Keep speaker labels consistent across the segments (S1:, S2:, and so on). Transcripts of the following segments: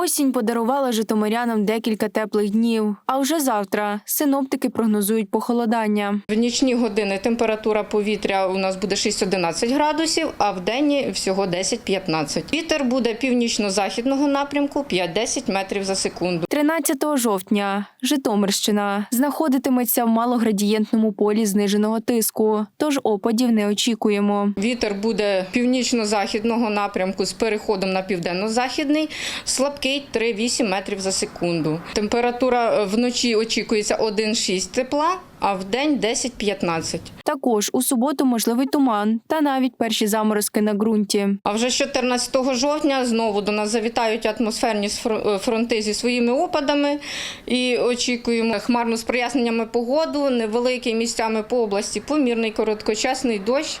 S1: Осінь подарувала житомирянам декілька теплих днів. А вже завтра синоптики прогнозують похолодання.
S2: В нічні години температура повітря у нас буде 6-11 градусів, а в день всього 10-15. Вітер буде північно-західного напрямку 5-10 метрів за секунду.
S1: 13 жовтня Житомирщина знаходитиметься в малоградієнтному полі зниженого тиску, тож опадів не очікуємо.
S2: Вітер буде північно-західного напрямку з переходом на південно-західний, слабкий 3-8 метрів за секунду. Температура вночі очікується 1-6 тепла, а в день 10-15.
S1: Також у суботу можливий туман та навіть перші заморозки на ґрунті.
S2: А вже 14 жовтня знову до нас завітають атмосферні е, фронти зі своїми опадами і очікуємо хмарно з проясненнями погоду, невеликий місцями по області, помірний короткочасний дощ.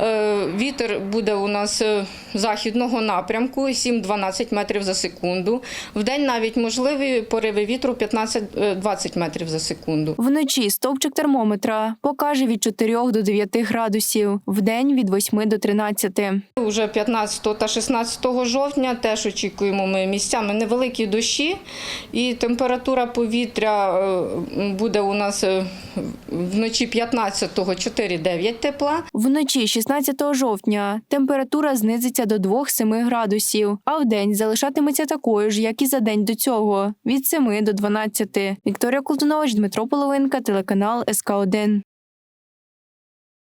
S2: Е, Вітер буде у нас е, західного напрямку 7-12 метрів за секунду. Вдень навіть можливі пориви вітру 15-20 метрів за секунду.
S1: Вночі стовпчик термометра покаже від 4 до 9 градусів, вдень від 8 до 13.
S2: Уже 15 та 16 жовтня теж очікуємо ми місцями невеликі дощі, і температура повітря е, буде у нас е, вночі 15-го 4-9 тепла,
S1: Вночі 16 жовтня температура знизиться до 2-7 градусів, а вдень залишатиметься такою ж, як і за день до цього від 7 до 12. Вікторія Колтунович, Дмитро Половинка, телеканал СК 1